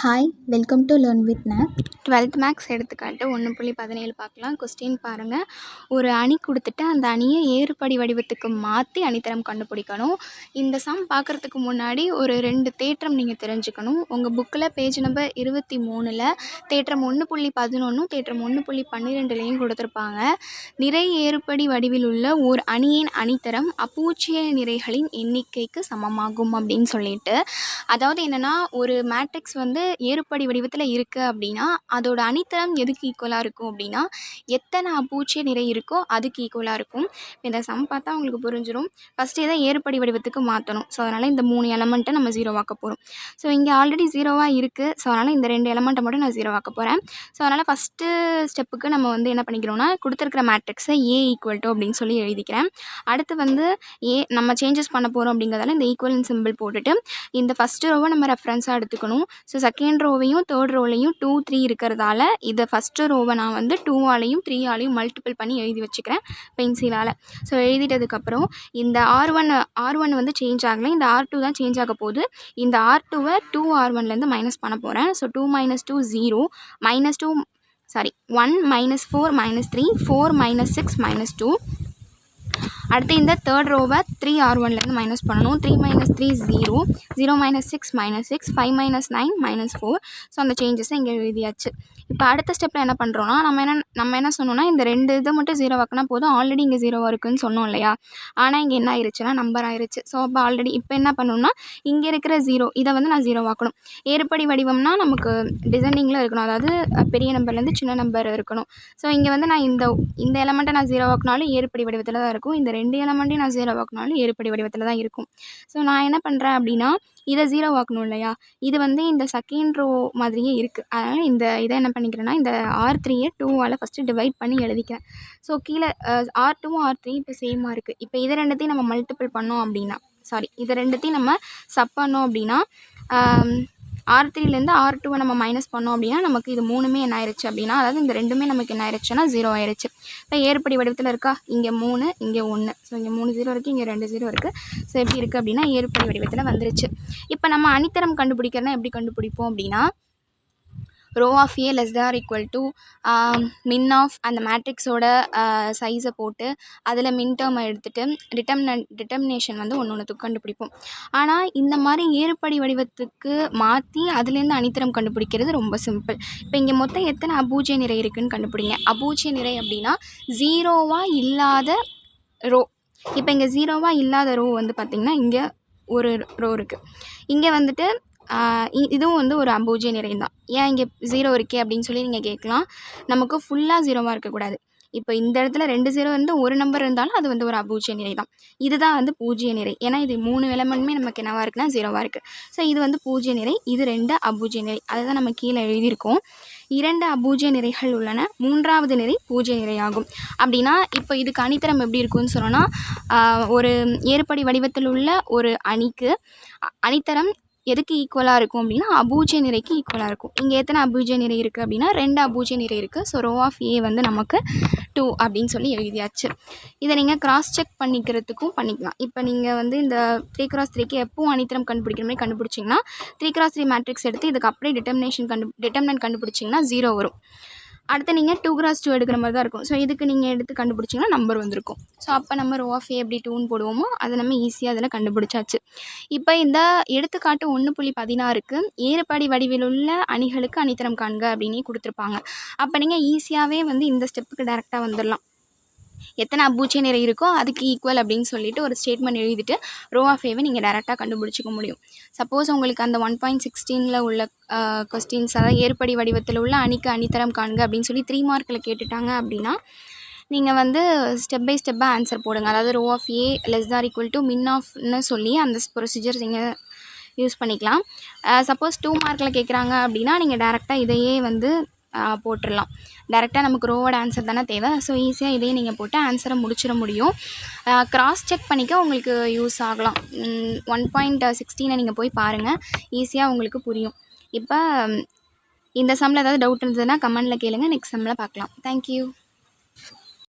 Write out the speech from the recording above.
Hi welcome to learn with Mac twelfth maths எடுத்துக்காட்டு ஒன்று புள்ளி பதினேழு பார்க்கலாம். கொஸ்டின் பாருங்கள் ஒரு அணி கொடுத்துட்டு அந்த அணியை ஏறுபடி வடிவத்துக்கு மாற்றி அணித்தரம் கண்டுபிடிக்கணும். இந்த சம் பார்க்குறதுக்கு முன்னாடி ஒரு ரெண்டு தேற்றம் நீங்கள் தெரிஞ்சுக்கணும். உங்கள் புக்கில் பேஜ் நம்பர் இருபத்தி மூணில் தேற்றம் ஒன்று புள்ளி பதினொன்றும் தேற்றம் ஒன்று புள்ளி பன்னிரெண்டுலேயும் கொடுத்துருப்பாங்க. நிறை ஏறுபடி வடிவில் உள்ள ஓர் அணியின் அணித்தரம் அப்பூச்சிய நிறைகளின் எண்ணிக்கைக்கு சமமாகும் அப்படின்னு சொல்லிட்டு. அதாவது என்னென்னா ஒரு மேட்ரிக்ஸ் வந்து ஏறுபடி வடிவத்தில் இருக்குது அப்படின்னா அதோட அணித்தரம் எதுக்கு ஈக்குவலாக இருக்கும் அப்படின்னா எத்தனை அப்பூச்சிய நிறை இருக்கோ அதுக்கு ஈக்குவலாக இருக்கும். இந்த சம் பார்த்தா உங்களுக்கு புரிஞ்சிடும் ஃபஸ்ட்டு இதை ஏறுபடி வடிவத்துக்கு மாற்றணும் ஸோ அதனால் இந்த மூணு எலமெண்ட்டை நம்ம ஜீரோவாக்க போகிறோம் ஸோ இங்கே ஆல்ரெடி ஜீரோவாக இருக்குது ஸோ அதனால் இந்த ரெண்டு எலமெண்ட்டை மட்டும் நான் ஜீரோவாக்க போகிறேன் ஸோ அதனால் ஃபஸ்ட்டு ஸ்டெப்புக்கு நம்ம வந்து என்ன பண்ணிக்கிறோம்னா கொடுத்துருக்குற மேட்ரிக்ஸை ஏ ஈக்குவல் டு அப்படின்னு சொல்லி எழுதிக்கிறேன். அடுத்து வந்து ஏ நம்ம சேஞ்சஸ் பண்ண போகிறோம் அப்படிங்கிறதால இந்த ஈக்குவல் சிம்பிள் போட்டுட்டு இந்த ஃபஸ்ட்டு ரோவை நம்ம ரெஃபரன்ஸாக எடுத்துக்கணும். ஸோ செகண்ட் ரோவையும் தேர்ட் ரோலையும் டூ த்ரீ இருக்கிறதால இதை ஃபஸ்ட்டு ரோவை நான் வந்து டூவாலையும் த்ரீயாலையும் மல்டிபிள் பண்ணி எழுதி வச்சுக்கிறேன் பென்சிலால் ஸோ எழுதிட்டதுக்கப்புறம் இந்த ஆர் ஒன் ஆர் ஒன் வந்து சேஞ்ச் ஆகலை. இந்த ஆர் டூ தான் சேஞ்ச் ஆக போகுது. இந்த ஆர் டூவை டூ ஆர் ஒன்லேருந்து மைனஸ் பண்ண போகிறேன் so two minus two zero minus two sorry one minus four minus three four minus six minus two அடுத்து இந்த தேர்ட் ரோவை த்ரீ ஆர் ஒன்லேருந்து மைனஸ் பண்ணணும். Three minus three zero zero minus six minus six five minus nine minus four so அந்த சேஞ்சஸை இங்கே எழுதியாச்சு. இப்போ அடுத்த ஸ்டெப்பில் என்ன பண்ணுறோன்னா நம்ம என்ன நம்ம என்ன சொன்னோம்னா இந்த ரெண்டு இதை மட்டும் ஜீரோ ஆக்கினா போதும். ஆல்ரெடி இங்கே ஜீரோவாக இருக்குன்னு சொன்னோம் இல்லையா? ஆனால் இங்கே என்ன ஆயிடுச்சுன்னா நம்பர் ஆயிடுச்சு ஸோ அப்போ ஆல்ரெடி இப்போ என்ன பண்ணணும்னா இங்கே இருக்கிற ஜீரோ இதை வந்து நான் ஜீரோ ஆக்கணும் ஏறுபடி வடிவம்னா நமக்கு டிசைனிங்கில் இருக்கணும். அதாவது பெரிய நம்பர்லேருந்து சின்ன நம்பர் இருக்கணும். ஸோ இங்கே வந்து நான் இந்த இந்த எலமெண்ட்டை நான் ஜீரோ ஆக்கினாலும் ஏறுபடி வடிவத்தில் தான் இருக்கும். இந்த ரெண்டு எலமெண்ட்டையும் நான் ஜீரோ ஆக்கணும்னாலும் ஏறுபடி வடிவத்தில் தான் இருக்கும். ஸோ நான் என்ன பண்ணுறேன் அப்படின்னா இதை ஜீரோ ஆக்கணும் இல்லையா? இது வந்து இந்த செகண்ட் ரோ மாதிரியே இருக்குது அதனால் இந்த இதை என்ன பண்ணிக்கிறேன்னா இந்த ஆர் த்ரீயை டூவால் ஃபஸ்ட்டு டிவைட் பண்ணி எழுதிக்கிறேன். ஸோ கீழே ஆர் டூ ஆர் த்ரீ இப்போ சேமாக இருக்குது இப்போ இதை ரெண்டுத்தையும் நம்ம மல்டிபிள் பண்ணோம் அப்படின்னா சாரி இதை ரெண்டுத்தையும் நம்ம சப் பண்ணோம் அப்படின்னா ஆர் த்ரீலேருந்து ஆர் டூவை நம்ம மைனஸ் பண்ணோம் அப்படின்னா நமக்கு இது மூணுமே என்ன ஆயிடுச்சு அப்படின்னா அதாவது இந்த ரெண்டுமே நமக்கு என்ன ஆயிடுச்சுன்னா ஜீரோ ஆயிடுச்சு இப்போ ஏற்படி வடிவத்தில் இருக்கா? இங்கே மூணு இங்கே ஒன்று ஸோ இங்கே மூணு ஜீரோ இருக்குது இங்கே ரெண்டு ஜீரோ இருக்குது ஸோ எப்படி இருக்குது அப்படின்னா ஏற்படி வடிவத்தில் வந்துருச்சு. இப்போ நம்ம அணித்தரம் கண்டுபிடிக்கிறதுனா எப்படி கண்டுபிடிப்போம் அப்படின்னா row of A less than equal to min of அந்த மேட்ரிக்ஸோட சைஸை போட்டு அதில் மின் டேர்மை எடுத்துகிட்டு டிட்டர்மினன் டிட்டர்மினேஷன் வந்து ஒன்று ஒன்றுத்துக்கு கண்டுபிடிப்போம். ஆனால் இந்த மாதிரி ஏறுபடி வடிவத்துக்கு மாற்றி அதுலேருந்து அணித்தரம் கண்டுபிடிக்கிறது ரொம்ப சிம்பிள் இப்போ இங்கே மொத்தம் எத்தனை அபூஜ்ய நிறை இருக்குதுன்னு கண்டுபிடிங்க. அபூஜ்ய நிறை அப்படின்னா ஜீரோவாக இல்லாத ரோ இப்போ இங்கே ஜீரோவாக இல்லாத ரோ வந்து பார்த்திங்கன்னா இங்கே ஒரு ரோ இருக்குது இங்கே வந்துட்டு இதுவும் வந்து ஒரு அபூஜ்ய நிறை தான் ஏன் இங்கே ஜீரோ இருக்கே அப்படின்னு சொல்லி நீங்கள் கேட்கலாம். நமக்கு ஃபுல்லாக ஜீரோவாக இருக்கக்கூடாது. இப்போ இந்த இடத்துல ரெண்டு ஜீரோ வந்து ஒரு நம்பர் இருந்தாலும் அது வந்து ஒரு அபூஜ்ய நிறை தான். இதுதான் வந்து பூஜ்ய நிறை. ஏன்னா இது மூணு எலமெண்ட்டுமே நமக்கு என்னவாக இருக்குன்னா ஜீரோவாக இருக்குது ஸோ இது வந்து பூஜ்ய நிறை இது ரெண்டு அபூஜ்ய நிறை. அதுதான் நம்ம கீழே எழுதியிருக்கோம். இரண்டு அபூஜ்ய நிறைகள் உள்ளன. மூன்றாவது நிறை பூஜ்ய நிறை ஆகும். அப்படின்னா இப்போ இதுக்கு அணித்தரம் எப்படி இருக்கும்னு சொன்னோன்னா ஒரு ஏற்படி வடிவத்தில் உள்ள ஒரு அணிக்கு அணித்தரம் எதுக்கு ஈக்குவலாக இருக்கும் அப்படின்னா அபூஜை நிறைக்கு ஈக்குவலாக இருக்கும். இங்கே எத்தனை அபூஜை நிறை இருக்குது அப்படின்னா ரெண்டு அபூஜை நிறை இருக்குது ஸோ ரோ ஆஃப் ஏ வந்து நமக்கு டூ அப்படின்னு சொல்லி எழுதியாச்சு. இதை நீங்கள் கிராஸ் செக் பண்ணிக்கிறதுக்கும் பண்ணிக்கலாம். இப்போ நீங்கள் வந்து இந்த த்ரீ கிராஸ் த்ரீக்கு எப்பவும் அணித்திரம் கண்டுபிடிக்கிற மாதிரி கண்டுபிடிச்சிங்கன்னா த்ரீ கிராஸ் த்ரீ மேட்ரிக்ஸ் எடுத்து இதுக்கு அப்படியே டிட்டர்மினேஷன் கண்டு டிட்டர்மினன்ட் கண்டுபிடிச்சிங்கன்னா ஜீரோ வரும். அடுத்து நீங்கள் டூ கிராஸ் டூ எடுக்கிற மாதிரி தான் இருக்கும். ஸோ இதுக்கு நீங்கள் எடுத்து கண்டுபிடிச்சிங்கன்னா நம்பர் வந்திருக்கும். ஸோ அப்போ நம்ம ரோ ஆஃப் ஏ எப்படி டூன்னு போடுவோமோ அதை நம்ம ஈஸியாக அதில் கண்டுபிடிச்சாச்சு. இப்போ இந்த எடுத்துக்காட்டு ஒன்று புள்ளி பதினாறுக்கு ஏறுபடி வடிவில் உள்ள அணிகளுக்கு அணித்தரம் காண்க அப்படின்னு கொடுத்துருப்பாங்க. அப்போ நீங்கள் ஈஸியாகவே வந்து இந்த ஸ்டெப்புக்கு டேரெக்டாக வந்துடலாம் எத்தனை அபூச்சிய நிறை இருக்கோ அதுக்கு ஈக்குவல் அப்படின்னு சொல்லிட்டு ஒரு ஸ்டேட்மெண்ட் எழுதிட்டு ரோ ஆஃப் ஏவை நீங்கள் டேரெக்டாக கண்டுபிடிச்சிக்க முடியும். சப்போஸ் உங்களுக்கு அந்த ஒன் பாயிண்ட் சிக்ஸ்டீனில் உள்ள கொஸ்டின்ஸ் அதாவது ஏற்படி வடிவத்தில் உள்ள அணிக்கு அணித்தரம் காண்க அப்படின்னு சொல்லி த்ரீ மார்க்கில் கேட்டுட்டாங்க அப்படின்னா நீங்கள் வந்து ஸ்டெப் பை ஸ்டெப்பாக ஆன்சர் போடுங்க. அதாவது row of A less than equal to min ஆஃப்னு சொல்லி அந்த ப்ரொசீஜர் நீங்கள் யூஸ் பண்ணிக்கலாம். சப்போஸ் டூ மார்க்கில் கேட்குறாங்க அப்படின்னா நீங்கள் டேரெக்டாக இதையே வந்து போட்டுடலாம் டேரெக்டாக நமக்கு ரோவோட ஆன்சர் தானே தேவை. ஸோ ஈஸியாக இதையே நீங்கள் போட்டு ஆன்சரை முடிச்சிட முடியும். கிராஸ் செக் பண்ணிக்க உங்களுக்கு யூஸ் ஆகலாம். ஒன் பாயிண்ட் சிக்ஸ்டீனை நீங்கள் போய் பாருங்கள் ஈஸியாக உங்களுக்கு புரியும். இப்போ இந்த சம்மில் ஏதாவது டவுட் இருந்ததுன்னா கமெண்டில் கேளுங்கள் நெக்ஸ்ட் சம்மில் பார்க்கலாம் தேங்க்யூ